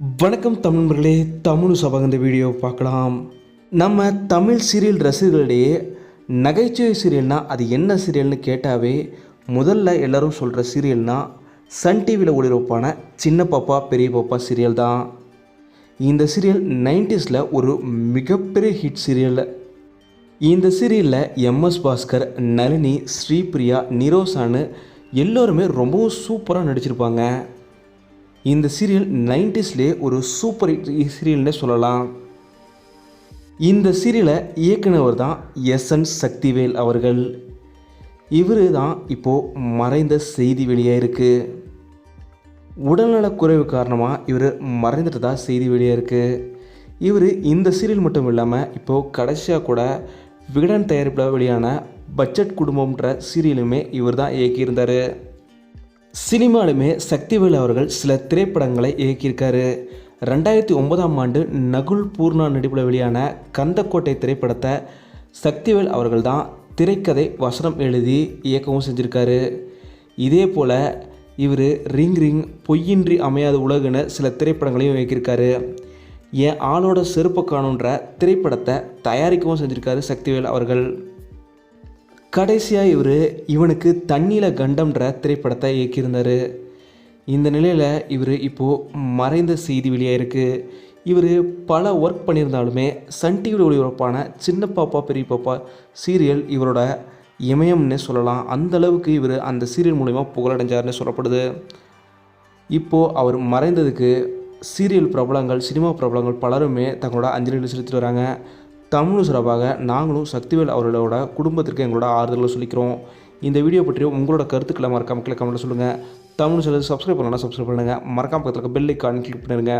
வணக்கம் தமிழ்மர்களே தமிழ் சபகம் இந்த வீடியோ பார்க்கலாம். நம்ம தமிழ் சீரியல் ரசிகர்களிடையே நகைச்சுவை சீரியல்னால் அது என்ன சீரியல்னு கேட்டாவே முதல்ல எல்லோரும் சொல்கிற சீரியல்னால் சன் டிவியில் ஒளிரப்பான சின்ன பாப்பா பெரிய பாப்பா சீரியல் தான். இந்த சீரியல் நைன்டிஸில் ஒரு மிகப்பெரிய ஹிட் சீரியல். இந்த சீரியலில் எம்எஸ் பாஸ்கர் நளினி ஸ்ரீபிரியா நிரோசானு எல்லோருமே ரொம்பவும் சூப்பராக நடிச்சிருப்பாங்க. இந்த சீரியல் நைன்டிஸ்லேயே ஒரு சூப்பர் ஹிட் சீரியல்னே சொல்லலாம். இந்த சீரியலை இயக்குனவர் தான் எஸ் என் சக்திவேல் அவர்கள். இவர் தான் இப்போது மறைந்த செய்தி வெளியாக இருக்குது உடல்நலக்குறைவு காரணமாக இவர் மறைந்துட்டதா செய்தி வெளியாக இருக்குது இவர் இந்த சீரியல் மட்டும் இல்லாமல் இப்போது கடைசியாக கூட விகடன் தயாரிப்பில் வெளியான பட்ஜெட் குடும்பம்ன்ற சீரியலுமே இவர் தான் இயக்கியிருந்தார். சினிமாலுமே சக்திவேல் அவர்கள் சில திரைப்படங்களை இயக்கியிருக்காரு. ரெண்டாயிரத்தி ஒன்பதாம் ஆண்டு நகுல் பூர்ணா நடிப்பில் வெளியான கந்தக்கோட்டை திரைப்படத்தை சக்திவேல் அவர்கள் தான் திரைக்கதை வசனம் எழுதி இயக்கவும் செஞ்சுருக்காரு. இதே போல் இவர் ரிங் ரிங் பொய்யின்றி அமையாத உலகுன்னு சில திரைப்படங்களையும் இயக்கியிருக்காரு. என் ஆளோட செருப்பு காணுன்ற திரைப்படத்தை தயாரிக்கவும் செஞ்சுருக்காரு சக்திவேல் அவர்கள். கடைசியாக இவர் இவனுக்கு தண்ணியில் கண்டம்ன்ற திரைப்படத்தை இயக்கியிருந்தார். இந்த நிலையில் இவர் இப்போது மறைந்த செய்தி வெளியாக இருக்குது இவர் பல ஒர்க் பண்ணியிருந்தாலுமே சன் டிவியில் ஒளிபரப்பான சின்ன பாப்பா பெரிய பாப்பா சீரியல் இவரோட இமயம்னே சொல்லலாம். அந்த அளவுக்கு இவர் அந்த சீரியல் மூலிமா புகழடைஞ்சார்னு சொல்லப்படுது. இப்போது அவர் மறைந்ததுக்கு சீரியல் பிரபலங்கள் சினிமா பிரபலங்கள் பலருமே தங்களோட அஞ்சலி செலுத்திட்டு வராங்க. தமிழ் சிறப்பாக நாங்களும் சக்திவேல் அவர்களோட குடும்பத்திற்கு எங்களோட ஆறுதலை சொல்லிக்கிறோம். இந்த வீடியோ பற்றியும் உங்களோட கருத்துக்களை மறக்காம கீழே கமெண்ட்டில் சொல்லுங்கள் தமிழ் சில சப்ஸ்கிரைப் பண்ணலாம் சப்ஸ்கிரைப் பண்ணுங்கள் மறக்காம பக்கத்தில் பெல் ஐக்கான் கிளிக் பண்ணிடுங்க.